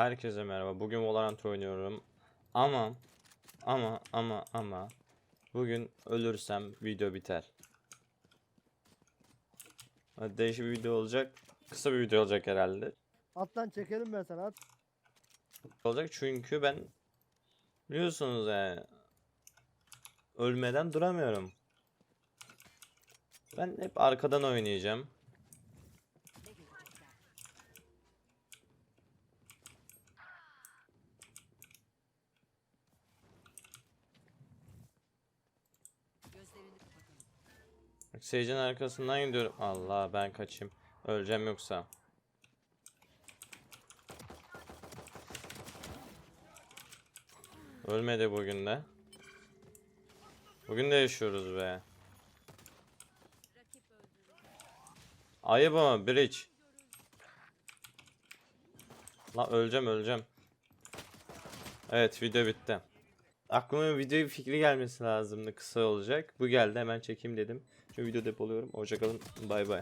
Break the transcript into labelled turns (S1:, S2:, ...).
S1: Herkese merhaba. Bugün Valorant oynuyorum. Ama ama ama ama bugün ölürsem video biter. Hadi Değişik bir video olacak. Kısa bir video olacak herhalde.
S2: Attan çekelim ben sana at.
S1: Olacak çünkü ben biliyorsunuz yani ölmeden duramıyorum. Ben hep arkadan oynayacağım. Bak, Sage'in arkasından gidiyorum. Allah ben kaçayım. Öleceğim yoksa. Ölmedi bugün de. Bugün de yaşıyoruz be. Ayıp ama bridge. La öleceğim öleceğim. Evet video bitti. Aklıma video fikri gelmesi lazımdı. Kısa olacak. Bu geldi hemen çekeyim dedim. Şu video depoluyorum. Hoşçakalın. Bay bay.